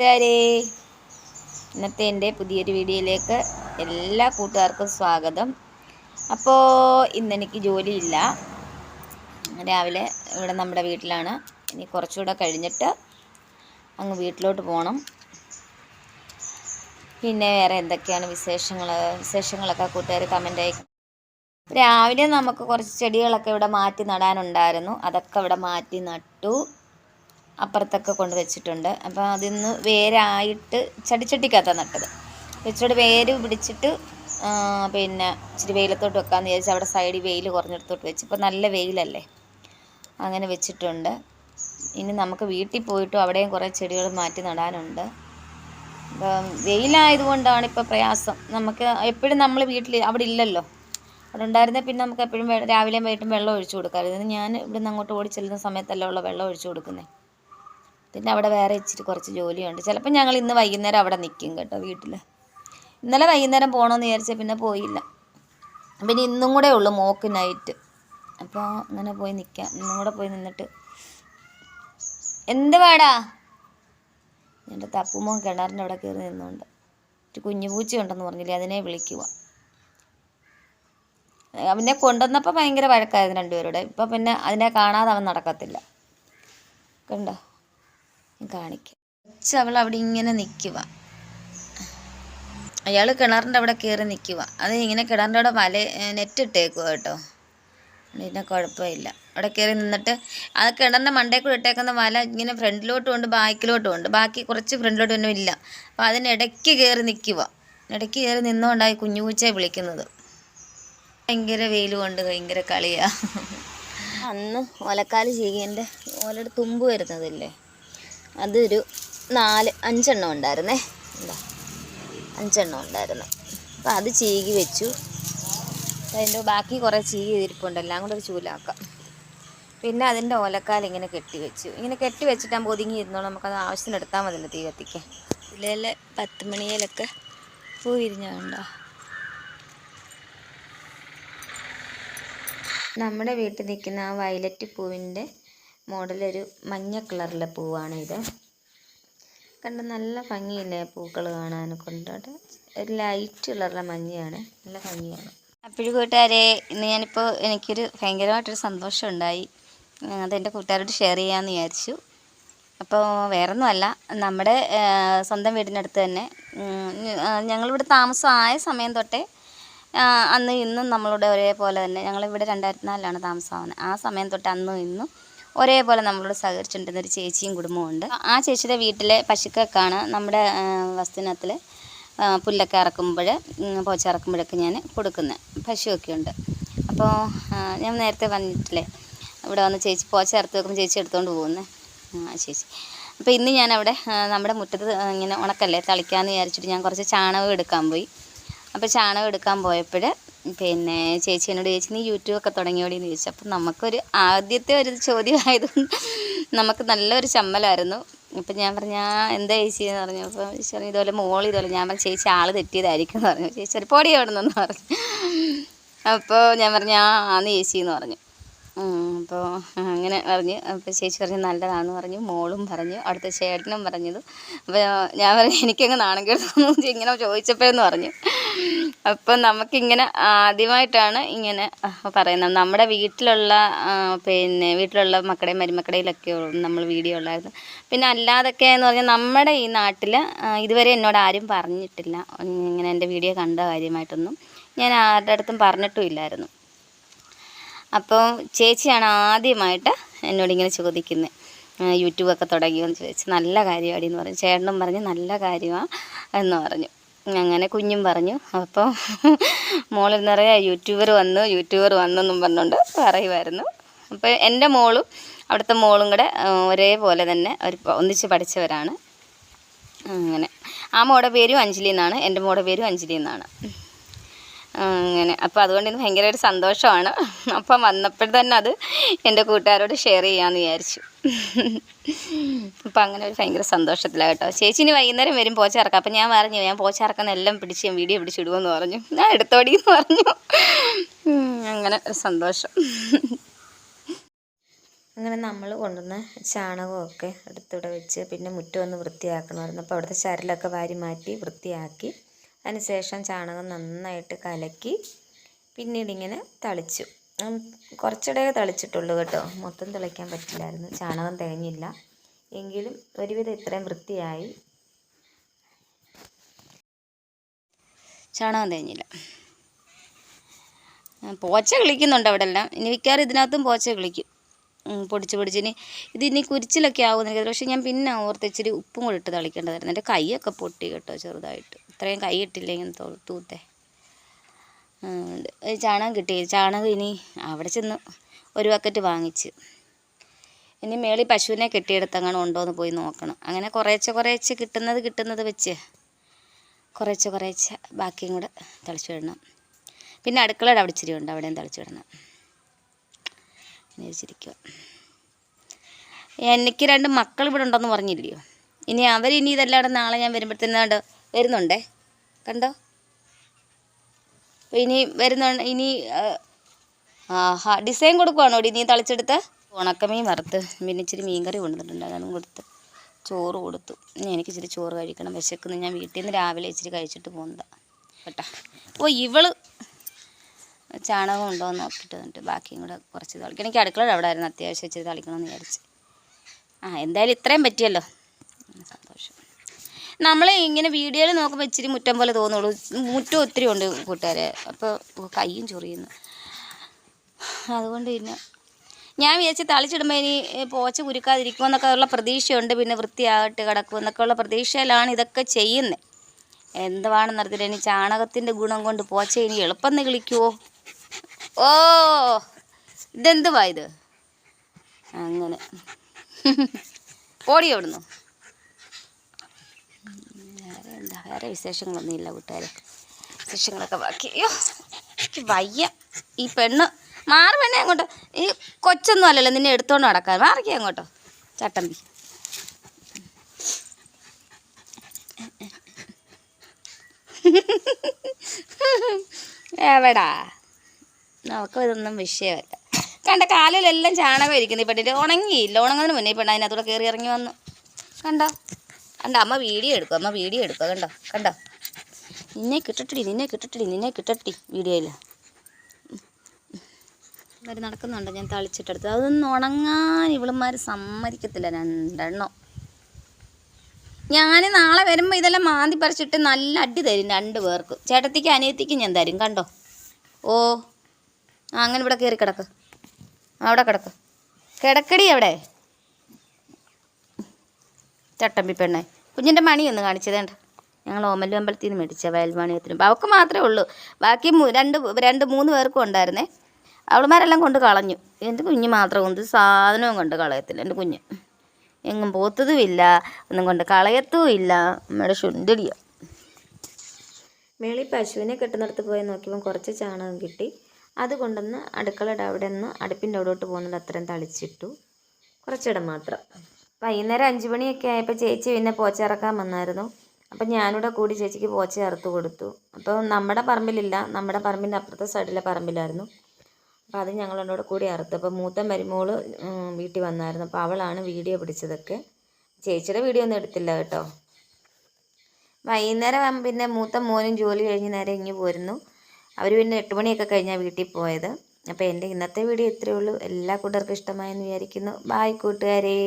കൂട്ടുകാരെ ഇന്നത്തെ എന്റെ പുതിയൊരു വീഡിയോയിലേക്ക് എല്ലാ കൂട്ടുകാർക്കും സ്വാഗതം. അപ്പോൾ ഇന്നെനിക്ക് ജോലിയില്ല. രാവിലെ ഇവിടെ നമ്മുടെ വീട്ടിലാണ്. ഇനി കുറച്ചുകൂടെ കഴിഞ്ഞിട്ട് അങ്ങ് വീട്ടിലോട്ട് പോകണം പിന്നെ വേറെ എന്തൊക്കെയാണ് വിശേഷങ്ങൾ വിശേഷങ്ങളൊക്കെ കൂട്ടുകാർ കമന്റ് അയക്കും. രാവിലെ നമുക്ക് കുറച്ച് ചെടികളൊക്കെ ഇവിടെ മാറ്റി നടാനുണ്ടായിരുന്നു. അതൊക്കെ ഇവിടെ മാറ്റി നട്ടു. അപ്പുറത്തൊക്കെ കൊണ്ട് വെച്ചിട്ടുണ്ട്. അപ്പോൾ അതിന്ന് വേരായിട്ട് ചടിച്ചട്ടിക്കകത്താണ് നട്ടത്. ഇച്ചിരി വേര് പിടിച്ചിട്ട് പിന്നെ ഇച്ചിരി വെയിലത്തോട്ട് വെക്കാമെന്ന് വിചാരിച്ചു അവിടെ സൈഡിൽ വെയിൽ കുറഞ്ഞിടത്തോട്ട് വെച്ച്. ഇപ്പോൾ നല്ല വെയിലല്ലേ? അങ്ങനെ വെച്ചിട്ടുണ്ട്. ഇനി നമുക്ക് വീട്ടിൽ പോയിട്ടും അവിടെയും കുറേ ചെടികൾ മാറ്റി നടാനുണ്ട്. അപ്പം വെയിലായതുകൊണ്ടാണ് ഇപ്പോൾ പ്രയാസം. നമുക്ക് എപ്പോഴും നമ്മൾ വീട്ടിൽ അവിടെ ഇല്ലല്ലോ. അവിടെ ഉണ്ടായിരുന്നേ പിന്നെ നമുക്ക് എപ്പോഴും രാവിലെയും വൈകിട്ടും വെള്ളം ഒഴിച്ചു കൊടുക്കാമായിരുന്നു. ഞാൻ ഇവിടുന്ന് അങ്ങോട്ട് ഓടി ചെല്ലുന്ന സമയത്തല്ല ഉള്ള വെള്ളം ഒഴിച്ചു കൊടുക്കുന്നത് പിന്നെ അവിടെ വേറെ ഇച്ചിരി കുറച്ച് ജോലിയുണ്ട്. ചിലപ്പോൾ ഞങ്ങൾ ഇന്ന് വൈകുന്നേരം അവിടെ നിൽക്കും കേട്ടോ വീട്ടിൽ ഇന്നലെ വൈകുന്നേരം പോകണമെന്ന് വിചാരിച്ചാൽ പിന്നെ പോയില്ല. പിന്നെ ഇന്നും കൂടെ ഉള്ളു മോക്ക് നൈറ്റ് അപ്പോൾ അങ്ങനെ പോയി നിൽക്കാം ഇന്നും കൂടെ പോയി നിന്നിട്ട് എന്ത് വേടാ എന്റെ തപ്പുമോൻ കിണറിന്റെ അവിടെ കയറി നിന്നുകൊണ്ട് ഒരു കുഞ്ഞു പൂച്ചയുണ്ടെന്ന് പറഞ്ഞില്ലേ അതിനെ വിളിക്കുക അവനെ കൊണ്ടുവന്നപ്പോൾ ഭയങ്കര വഴക്കായിരുന്നു രണ്ടുപേരുടെ. ഇപ്പം പിന്നെ അതിനെ കാണാതെ അവൻ നടക്കത്തില്ല. കണ്ടോ? കാണിക്കാം. കുറച്ച് അവൾ അവിടെ ഇങ്ങനെ നിൽക്കുക അയാൾ കിണറിന്റെ അവിടെ കയറി നിൽക്കുക അത് ഇങ്ങനെ കിണറിന്റെ അവിടെ വല നെറ്റ് ഇട്ടേക്കുക കേട്ടോ. പിന്നെ കുഴപ്പമില്ല. അവിടെ കയറി നിന്നിട്ട് ആ കിണറിന്റെ മണ്ടേ കൂടെ ഇട്ടേക്കുന്ന വല ഇങ്ങനെ ഫ്രണ്ടിലോട്ടും ഉണ്ട് ബാക്കിലോട്ടും ഉണ്ട് ബാക്കി കുറച്ച് ഫ്രണ്ടിലോട്ടും ഒന്നും ഇല്ല. അപ്പോൾ അതിനിടയ്ക്ക് കയറി നിൽക്കുക ഇടയ്ക്ക് കയറി നിന്നുകൊണ്ടായി കുഞ്ഞു പൂച്ചയെ വിളിക്കുന്നത്. ഭയങ്കര വെയിൽ കൊണ്ട് ഭയങ്കര കളിയാണ് അന്ന് ഒലക്കാൽ ചീകിന്റെ ഓലയുടെ തുമ്പ് വരുന്നതില്ലേ? അതൊരു നാല് അഞ്ചെണ്ണം ഉണ്ടായിരുന്നേ. എന്താ അഞ്ചെണ്ണം ഉണ്ടായിരുന്നു. അപ്പോൾ അത് ചീകി വെച്ചു. അതിന്റെ ബാക്കി കുറേ ചീകി ഇരിപ്പുണ്ട് എല്ലാം കൂടെ ഒരു ചൂലാക്കാം. പിന്നെ അതിന്റെ ഓലക്കാൽ ഇങ്ങനെ കെട്ടി വെച്ചു. ഇങ്ങനെ കെട്ടി വെച്ചിട്ടാകുമ്പോൾ ഒതുങ്ങി ഇരുന്നോളൂ. നമുക്കത് ആവശ്യത്തിന് എടുത്താൽ മതി തീ കത്തിക്കാൻ. ഇതിലെ പത്ത് മണിയിലൊക്കെ പൂ വിരിഞ്ഞുണ്ടോ നമ്മുടെ വീട്ടിൽ നിൽക്കുന്ന ആ വയലറ്റ് പൂവിന്റെ മോഡലൊരു മഞ്ഞ കളറിലെ പൂവാണ് ഇത് കണ്ട നല്ല ഭംഗിയില്ലേ പൂക്കൾ കാണാൻ. കൊണ്ടോട്ട് ഒരു ലൈറ്റ് കളറിലെ മഞ്ഞയാണ്. നല്ല ഭംഗിയാണ്. അപ്പോഴും കൂട്ടുകാരെ ഇന്ന് ഞാനിപ്പോൾ എനിക്കൊരു ഭയങ്കരമായിട്ടൊരു സന്തോഷം ഉണ്ടായി അതെന്റെ കൂട്ടുകാരോട് ഷെയർ ചെയ്യാമെന്ന് വിചാരിച്ചു. അപ്പോൾ വേറൊന്നുമല്ല നമ്മുടെ സ്വന്തം വീടിനടുത്ത് തന്നെ ഞങ്ങളിവിടെ താമസമായ സമയം തൊട്ടേ അന്ന് ഇന്നും നമ്മളുടെ ഒരേപോലെ തന്നെ ഞങ്ങളിവിടെ രണ്ടായിരത്തി നാലിലാണ് താമസമാവുന്നത് ആ സമയം തൊട്ട് അന്നും ഇന്നും ഒരേപോലെ നമ്മളോട് സഹകരിച്ചിട്ടുണ്ടെന്ന ഒരു ചേച്ചിയും കുടുംബവും ഉണ്ട്. ആ ചേച്ചിയുടെ വീട്ടിലെ പശുക്കൾക്കാണ് നമ്മുടെ വസ്തുനത്തിൽ പുല്ലൊക്കെ ഇറക്കുമ്പോൾ പോച്ച ഇറക്കുമ്പോഴൊക്കെ ഞാൻ കൊടുക്കുന്നത് പശുവൊക്കെ ഉണ്ട്. അപ്പോൾ ഞാൻ നേരത്തെ വന്നിട്ടില്ലേ ഇവിടെ വന്ന് ചേച്ചി പോച്ച ഇറത്ത് വെക്കുമ്പോൾ ചേച്ചി എടുത്തുകൊണ്ട് പോകുന്നത് ആ ചേച്ചി. അപ്പോൾ ഇന്ന് ഞാൻ അവിടെ നമ്മുടെ മുറ്റത്ത് ഇങ്ങനെ ഉണക്കല്ലേ തളിക്കാമെന്ന് വിചാരിച്ചിട്ട് ഞാൻ കുറച്ച് ചാണകം എടുക്കാൻ പോയി. അപ്പോൾ ചാണകം എടുക്കാൻ പോയപ്പോൾ പിന്നെ ചേച്ചി എന്നോട് ചേച്ചി നീ യൂട്യൂബൊക്കെ തുടങ്ങിയോടി എന്ന് ചോദിച്ചു. അപ്പം നമുക്കൊരു ആദ്യത്തെ ഒരു ചോദ്യമായതുകൊണ്ട് നമുക്ക് നല്ലൊരു ചമ്മലായിരുന്നു. അപ്പം ഞാൻ പറഞ്ഞു എന്താ ചേച്ചി? എന്ന് പറഞ്ഞു. അപ്പോൾ ചേച്ചി പറഞ്ഞു ഇതുപോലെ മോൾ ഇതുപോലെ. ഞാൻ പറഞ്ഞു ചേച്ചി ആൾ തെറ്റിയതായിരിക്കും എന്ന് പറഞ്ഞു. ചേച്ചി ഒരു പൊടി അവിടെ പറഞ്ഞു. അപ്പോൾ ഞാൻ പറഞ്ഞു ആ ആന്ന് ചേച്ചി എന്ന് പറഞ്ഞു. അപ്പോൾ അങ്ങനെ പറഞ്ഞു. അപ്പോൾ ചേച്ചി പറഞ്ഞു നല്ലതാണെന്ന് പറഞ്ഞു. മോളും പറഞ്ഞു. അടുത്ത ചേട്ടനും പറഞ്ഞത്. അപ്പോൾ ഞാൻ പറഞ്ഞു എനിക്കങ്ങ് നാണം കേട്ടു ഇങ്ങനെ ചോദിച്ചപ്പോഴെന്ന് പറഞ്ഞു. അപ്പം നമുക്കിങ്ങനെ ആദ്യമായിട്ടാണ് ഇങ്ങനെ പറയുന്നത്. നമ്മുടെ വീട്ടിലുള്ള പിന്നെ വീട്ടിലുള്ള മക്കളുടെയും മരുമക്കടയിലൊക്കെ നമ്മൾ വീഡിയോ ഉള്ളായിരുന്നു പിന്നെ അല്ലാതൊക്കെ എന്ന് പറഞ്ഞാൽ നമ്മുടെ ഈ നാട്ടിൽ ഇതുവരെ എന്നോട് ആരും പറഞ്ഞിട്ടില്ല. ഇങ്ങനെ എന്റെ വീഡിയോ കണ്ട കാര്യമായിട്ടൊന്നും ഞാൻ ആരുടെ അടുത്തും പറഞ്ഞിട്ടും ഇല്ലായിരുന്നു. അപ്പോൾ ചേച്ചിയാണ് ആദ്യമായിട്ട് എന്നോട് ഇങ്ങനെ ചോദിക്കുന്നത് യൂട്യൂബൊക്കെ തുടങ്ങിയെന്ന് ചോദിച്ചു. നല്ല കാര്യമാണ് എന്ന് പറഞ്ഞു. ചേട്ടനും പറഞ്ഞു നല്ല കാര്യമാണ് എന്ന് പറഞ്ഞു. അങ്ങനെ കുഞ്ഞും പറഞ്ഞു. അപ്പോൾ മോളിൽ പറയാ യൂട്യൂബർ വന്നു യൂട്യൂബർ വന്നെന്നും പറഞ്ഞുകൊണ്ട് പറയുമായിരുന്നു അപ്പോൾ എന്റെ മോളും അവിടുത്തെ മോളും കൂടെ ഒരേപോലെ തന്നെ ഒരു ഒന്നിച്ച് പഠിച്ചവരാണ്. അങ്ങനെ. ആ മോടെ പേരും അഞ്ജലി എന്നാണ്. എന്റെ മോടെ പേരും അഞ്ജലി എന്നാണ്. അങ്ങനെ. അപ്പോൾ അതുകൊണ്ട് എനിക്ക് ഭയങ്കര ഒരു സന്തോഷമാണ്. അപ്പം വന്നപ്പോൾ തന്നെ അത് എന്റെ കൂട്ടുകാരോട് ഷെയർ ചെയ്യാമെന്ന് വിചാരിച്ചു. അപ്പം അങ്ങനെ ഒരു ഭയങ്കര സന്തോഷത്തിലാണ് കേട്ടോ. ചേച്ചി ഇനി വൈകുന്നേരം വരും പോച്ചിറക്കാം അപ്പം ഞാൻ പറഞ്ഞു ഞാൻ പോച്ചിറക്കുന്ന എല്ലാം പിടിച്ച് ഞാൻ വീഡിയോ പിടിച്ചിടുമെന്ന് പറഞ്ഞു. ഞാൻ എടുത്തോടി എന്ന് പറഞ്ഞു. അങ്ങനെ ഒരു സന്തോഷം. അങ്ങനെ നമ്മൾ കൊണ്ടുവന്ന ചാണകമൊക്കെ അടുത്തിവിടെ വെച്ച് പിന്നെ മുറ്റം ഒന്ന് വൃത്തിയാക്കണമായിരുന്നു. അപ്പോൾ അവിടുത്തെ ചരലൊക്കെ വാരി മാറ്റി വൃത്തിയാക്കി. അതിനുശേഷം ചാണകം നന്നായിട്ട് കലക്കി പിന്നീട് ഇങ്ങനെ തളിച്ചു. കുറച്ചിടേ തളിച്ചിട്ടുള്ളൂ കേട്ടോ. മൊത്തം തളിക്കാൻ പറ്റില്ലായിരുന്നു. ചാണകം തികഞ്ഞില്ല. എങ്കിലും ഒരുവിധം ഇത്രയും വൃത്തിയായി. ചാണകം തികഞ്ഞില്ല. പോച്ച കിളിക്കുന്നുണ്ട് അവിടെ എല്ലാം ഇനി മിക്കവാറും ഇതിനകത്തും പോച്ച കിളിക്കും. പൊടിച്ച് പൊടിച്ച്. ഇനി ഇത് ഇനി കുരിച്ചിലൊക്കെ ആവുമെന്ന് പക്ഷേ ഞാൻ പിന്നെ ഓർത്ത് ഇച്ചിരി ഉപ്പും കൂടി ഇട്ട് തളിക്കേണ്ടതായിരുന്നു. എന്റെ കൈയൊക്കെ പൊട്ടി കേട്ടോ ചെറുതായിട്ട്. ഇത്രയും കൈ ഇട്ടില്ലെങ്കിൽ തൂത്തെ. ചാണകം കിട്ടി. ചാണകം ഇനി അവിടെ ചെന്ന് ഒരു ബക്കറ്റ് വാങ്ങിച്ച്. ഇനി മേളിൽ പശുവിനെ കെട്ടിയെടുത്ത് അങ്ങനെ ഉണ്ടോ എന്ന് പോയി നോക്കണം. അങ്ങനെ കുറേശ്ശെ കുറേശ്ശെ കിട്ടുന്നത് കിട്ടുന്നത് വെച്ച് കുറേശ്ശെ കുറേശ്ശെ ബാക്കിയും കൂടെ തളിച്ചു വിടണം. പിന്നെ അടുക്കളയുടെ അവിടെ ഇച്ചിരി ഉണ്ട്. അവിടെയും തളിച്ചു വിടണം. വിചാരിച്ചിരിക്കുക എനിക്ക് രണ്ട് മക്കൾ ഇവിടെ ഉണ്ടെന്ന് പറഞ്ഞില്ലയോ? ഇനി അവരിനി ഇതെല്ലാം നാളെ ഞാൻ വരുമ്പോഴത്തേനാണ്ട് വരുന്നുണ്ടേ? കണ്ടോ? ഇനി വരുന്ന ഇനി ആഹാ ഡിസൈൻ കൊടുക്കുവാണോ ഇനി തളിച്ചെടുത്ത്? ഉണക്കമീൻ വറുത്ത് പിന്നെ ഇച്ചിരി മീൻകറി കൊണ്ടുവന്നിട്ടുണ്ട് അതും കൊടുത്ത്. ചോറ് കൊടുത്തു. ഇനി എനിക്ക് ഇച്ചിരി ചോറ് കഴിക്കണം വിശക്കുന്നു. ഞാൻ വീട്ടിൽ നിന്ന് രാവിലെ ഇച്ചിരി കഴിച്ചിട്ട് പോകുന്നതാണ് കേട്ടാ? ഓ ഇവൾ ചാണകം ഉണ്ടോ എന്ന് നോക്കിയിട്ട് വന്നിട്ട് ബാക്കിയും കൂടെ കുറച്ച് തളിക്കണം എനിക്ക് അടുക്കളയുടെ അവിടെ ആയിരുന്നു അത്യാവശ്യം ഇച്ചിരി തളിക്കണമെന്ന് വിചാരിച്ച്. ആ എന്തായാലും ഇത്രയും പറ്റിയല്ലോ. നമ്മൾ ഇങ്ങനെ വീഡിയോയിൽ നോക്കുമ്പോൾ ഇച്ചിരി മുറ്റം പോലെ തോന്നുള്ളൂ. മുറ്റം ഒത്തിരി ഉണ്ട് കൂട്ടുകാരെ. അപ്പോൾ കൈയും ചൊറിയുന്നു. അതുകൊണ്ട് പിന്നെ ഞാൻ വിചാരിച്ച് തളിച്ചിടുമ്പോൾ ഇനി പോച്ച കുരുക്കാതിരിക്കുമെന്നൊക്കെ ഉള്ള പ്രതീക്ഷയുണ്ട്. പിന്നെ വൃത്തിയാകട്ട് കിടക്കുമെന്നൊക്കെ ഉള്ള പ്രതീക്ഷയിലാണ് ഇതൊക്കെ ചെയ്യുന്നത് എന്തുവാണെന്നറിയത്തില്ല ഇനി ചാണകത്തിന്റെ ഗുണം കൊണ്ട് പോച്ച ഇനി എളുപ്പം നിളിക്കുമോ ഓ ഇതെന്തുവാ ഇത്? അങ്ങനെ. ഓടി അവിടുന്ന് വേറെ എന്താ? വേറെ വിശേഷങ്ങളൊന്നും ഇല്ല കൂട്ടുകാരെ. വിശേഷങ്ങളൊക്കെ ബാക്കി. അയ്യോ എനിക്ക് വയ്യ. ഈ പെണ്ണ് മാറി പെണ്ണെ അങ്ങോട്ട്. ഈ കൊച്ചൊന്നും അല്ലല്ലോ നിന്നെ എടുത്തോണ്ട് നടക്കാൻ. മാറിക്കേ അങ്ങോട്ടോ. ചട്ടമ്പി എവിടാ? നമുക്ക് ഇതൊന്നും വിഷയമല്ല. കണ്ട കാലിലെല്ലാം ചാണകം ഇരിക്കുന്നു ഈ പെണ്ണിന്റെ ഉണങ്ങിയില്ല. ഉണങ്ങുന്നതിന് മുന്നേ പെണ്ണ് അതിനകത്തൂടെ കയറി ഇറങ്ങി വന്നു. കണ്ടോ? കണ്ട അമ്മ വീഡിയോ എടുക്കും അമ്മ വീഡിയോ എടുക്കുക കണ്ടോ കണ്ടോ? നിന്നെ കിട്ടട്ടടി നിന്നെ കിട്ടട്ടടി നിന്നെ കിട്ടട്ടി വീഡിയോയിൽ. ഇവർ നടക്കുന്നുണ്ട് ഞാൻ തളിച്ചിട്ടെടുത്ത്. അതൊന്നും ഉണങ്ങാൻ ഇവളുമാർ സമ്മതിക്കത്തില്ല രണ്ടെണ്ണം. ഞാൻ നാളെ വരുമ്പോൾ ഇതെല്ലാം മാന്തി പറിച്ചിട്ട് നല്ല അടി തരും രണ്ട് പേർക്ക്. ചേട്ടത്തിക്ക് അനിയത്തിക്ക് ഞാൻ തരും കണ്ടോ? ഓ അങ്ങനെ ഇവിടെ കയറി കിടക്ക്. അവിടെ കിടക്ക്. കിടക്കടി അവിടെ. ചട്ടമ്പി പെണ്ണെ. കുഞ്ഞിന്റെ മണി ഒന്ന് കാണിച്ചതേണ്ട ഞങ്ങൾ ഓമല്ലു അമ്പലത്തിൽ നിന്ന് മേടിച്ച വയൽവാണിയത്തിന് അപ്പോൾ അവൾക്ക് മാത്രമേ ഉള്ളൂ. ബാക്കി രണ്ട് രണ്ട് മൂന്ന് പേർക്കും ഉണ്ടായിരുന്നേ. അവളുമാരെല്ലാം കൊണ്ട് കളഞ്ഞു. എന്റെ കുഞ്ഞ് മാത്രം? കൊണ്ട് സാധനവും കൊണ്ട് കളയത്തില്ല. എന്റെ കുഞ്ഞ്? എങ്ങും പോത്തതുമില്ല. ഒന്നും കൊണ്ട് കളയത്തുമില്ല. നമ്മുടെ ശുണ്ടിടിയ മേളി പശുവിനെ കെട്ടുന്നിടത്ത് പോയി നോക്കിയപ്പോൾ കുറച്ച് ചാണകം കിട്ടി. അത് കൊണ്ടുവന്ന് അടുക്കളയുടെ അവിടെ നിന്ന് അടുപ്പിന്റെ അവിടോട്ട് പോകുന്നത് അത്രയും തളിച്ചിട്ടു. കുറച്ചിടം മാത്രം. വൈകുന്നേരം അഞ്ച് മണിയൊക്കെ ആയപ്പോൾ ചേച്ചി പിന്നെ പോച്ച ഇറക്കാൻ വന്നായിരുന്നു. അപ്പം ഞാനിവിടെ കൂടി ചേച്ചിക്ക് പോച്ച ഇറത്ത് കൊടുത്തു. അപ്പോൾ നമ്മുടെ പറമ്പിലില്ല. നമ്മുടെ പറമ്പിന്റെ അപ്പുറത്തെ സൈഡിലെ പറമ്പിലായിരുന്നു. അപ്പോൾ അത് ഞങ്ങളോട് എന്നോട് കൂടി അറുത്തു. അപ്പോൾ മൂത്ത മരുമോൾ വീട്ടിൽ വന്നായിരുന്നു. അപ്പോൾ അവളാണ് വീഡിയോ പിടിച്ചതൊക്കെ. ചേച്ചിയുടെ വീഡിയോ ഒന്നും എടുത്തില്ല കേട്ടോ. വൈകുന്നേരം പിന്നെ മൂത്ത മോനും ജോലി കഴിഞ്ഞ് നേരെ ഇങ്ങ് പോരുന്നു. അവർ പിന്നെ എട്ട് മണിയൊക്കെ കഴിഞ്ഞാൽ വീട്ടിൽ പോയത്. അപ്പോൾ എന്റെ ഇന്നത്തെ വീഡിയോ ഇത്രയേ ഉള്ളൂ. എല്ലാ കൂട്ടർക്കും ഇഷ്ടമായെന്ന് വിചാരിക്കുന്നു. ബായ് കൂട്ടുകാരേ.